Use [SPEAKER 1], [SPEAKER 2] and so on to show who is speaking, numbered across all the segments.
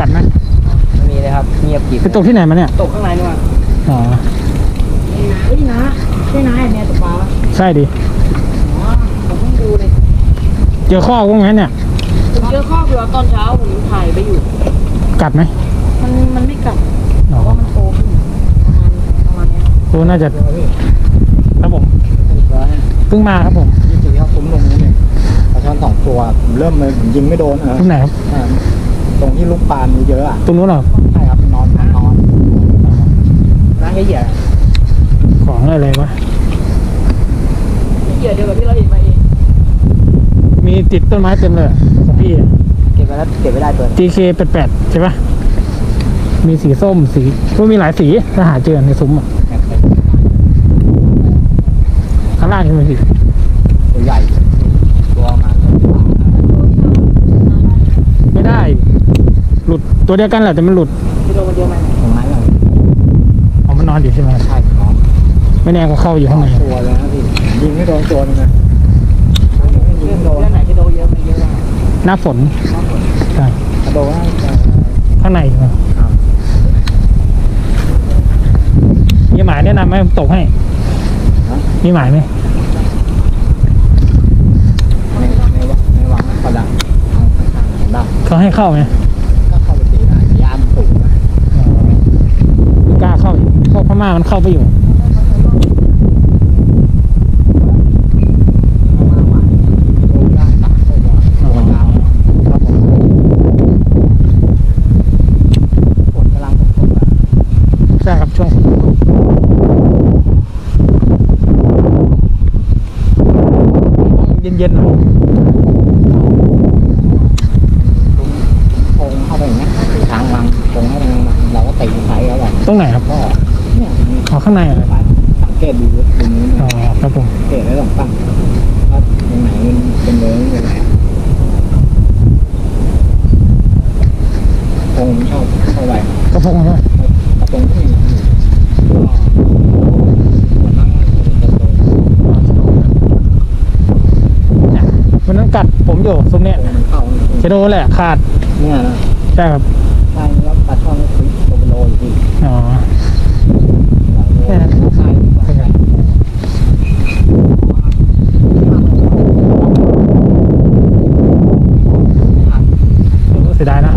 [SPEAKER 1] กัดไหม
[SPEAKER 2] ไม่มีเลยครับเงียบกริบ
[SPEAKER 1] ไปตกที่ไหนมาเนี่ย
[SPEAKER 2] ตกข้างในนู่นอะ
[SPEAKER 1] อ๋อ
[SPEAKER 3] เฮ้ยนะใช่นะไอ้เนี่ยตกปลาปะ
[SPEAKER 1] ใช่ดิ
[SPEAKER 3] อ๋อผมเพิ่งดูเลย
[SPEAKER 1] เจอข้อกุ้งงั้นเนี่ย
[SPEAKER 3] ผมเจอข้อคือตอนเช้าผมถ่ายไปอยู่
[SPEAKER 1] กัดไหม
[SPEAKER 3] มันมันไม่กลับ
[SPEAKER 1] อ๋อ
[SPEAKER 3] เพราะว่ามันโตขึ้นประมาณประมาณเนี้ย
[SPEAKER 1] ตัวน่าจะ ครับผม
[SPEAKER 2] ร้อย
[SPEAKER 1] เพิ่งมาครับผม
[SPEAKER 4] ยี่สิบครับคุ้มตรงนี้เนี่ยปลาช่อนสองตัวผมเริ่มเลยผมยิงไม่โดนเออ
[SPEAKER 1] ตรงไหนครับ
[SPEAKER 4] อ่า ตรงที่ลูกปลามีเยอะอะ
[SPEAKER 1] ตรงนู้นเหรอ
[SPEAKER 4] ใช่ครับนอนนอน
[SPEAKER 2] ร้านเหี้ย
[SPEAKER 1] ของอะไรวะ
[SPEAKER 3] เหยื่อเดียวกับที่เราเห็นมาเอง
[SPEAKER 1] มีติดต้นไม้เต็มเลยของพี่
[SPEAKER 2] ๆเก็บไว้แล้วเก็บไม่ได้ตัว
[SPEAKER 1] GK แปดแปดใช่ปะมีสีส้มสีก็มีหลายสีถ้าหาเจอในซุ้มอะข้างล่างใช่ไหมพี่
[SPEAKER 4] ตัวใหญ่
[SPEAKER 2] ตัวมา
[SPEAKER 1] ไม่ได้ ห ลุดตัวเดียวกันแหละแต่มันหลุด
[SPEAKER 3] ที่โดนมันเดียวไหม
[SPEAKER 4] ตรงนั้นเลย
[SPEAKER 1] อ๋อมันนอนอยู่ใช่ไหม
[SPEAKER 4] ใช่น้อง
[SPEAKER 1] ไม่แน่ก็เข้าอยู่ข้างใน
[SPEAKER 4] ตัวเลยนะพี่ยิงไม่โดนตัวนึงนะยิง
[SPEAKER 3] เรื่อง
[SPEAKER 4] ไม่โดน
[SPEAKER 3] เรื่องไหนที่โดนเยอะมันเยอะมาก
[SPEAKER 1] หน้าฝนใช่
[SPEAKER 4] กระโดดว่าจะ
[SPEAKER 1] ข้างในใช่ไหมมีหมายแนะนำไหมผมตกให้ มีหมายไหม
[SPEAKER 4] ในในวังในวังนั้นก็ได้เอาข้างๆผมได้
[SPEAKER 1] เขาให้เข้าไหม
[SPEAKER 4] ก็เข้าไปตีได้ยามสูงนะ
[SPEAKER 1] อ๋อไม่กล้าเข้าอีกพวกพ ม่ามันเข้าไปอยู่
[SPEAKER 4] ดูได้สามตัวตัวยาวครับผมฝนกำลังตกๆอะ
[SPEAKER 1] ใช่ครับช่วงเย็นๆหน่อย
[SPEAKER 4] โพงเข้าไปอย่างเงี้ยทางวางโพงเข้าไปทางวางเราก็ตีไซส์เขาไป
[SPEAKER 1] ตรงไหนครับ
[SPEAKER 4] ก็เนี่ยมี
[SPEAKER 1] อ๋อข้างในเหรอ
[SPEAKER 4] สังเกตดูตรงนี้
[SPEAKER 1] อ๋อครับผม
[SPEAKER 4] สังเกตแล้วลองตั้งว่าตรงไหนมันเป็นเนื้อเป็นอะไรโพงชอบเข้าไป
[SPEAKER 1] กระพงใช่ไหม
[SPEAKER 4] กระตรงที่อยู่ก็ส่วนมากจะโดน
[SPEAKER 1] มันนั้นกัดผมอยู่ซุ้มเนี้ย
[SPEAKER 4] โพงมันเข้า
[SPEAKER 1] เชโดแหละขาด
[SPEAKER 4] เนี่ยนะ
[SPEAKER 1] ใช่ครับ
[SPEAKER 4] ใช่แล้วปลาช่อนก็คือตัวเป็นโลอยู่ที่
[SPEAKER 1] อ๋อ
[SPEAKER 4] หลายโลใช่ใช่
[SPEAKER 1] เสียดายนะ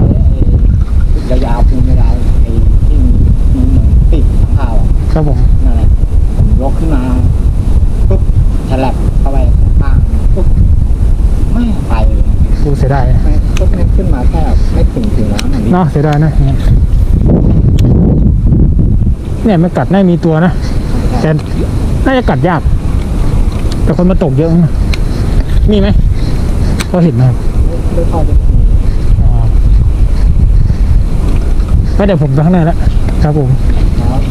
[SPEAKER 4] ไอ้ยาวๆปูนยาวๆไอ้ที่มันเหมือนติดข้างข่าวอะ
[SPEAKER 1] ครับผม
[SPEAKER 4] นั่นแหละผมยกขึ้นมาปุ๊บฉลับเข้าไปข้างๆปุ๊บไม่ไปเลย
[SPEAKER 1] ดูเสียดาย
[SPEAKER 4] ไม่ปุ๊บเนี่ยขึ้นมาแค่ไม่ถึงถึงน้ำอันนี้
[SPEAKER 1] เนาะเสียดายนะเนี่ยเนี่ยมันกัดน่ามีตัวนะแต่น่าจะกัดยาก แต่คนมาตกเยอะนะมีไหมก็เห็นนะครับ
[SPEAKER 4] ไม่เข้าไป
[SPEAKER 1] อ๋อไปเดี๋ยวผมไปข้างในแล้วครับผม
[SPEAKER 4] ค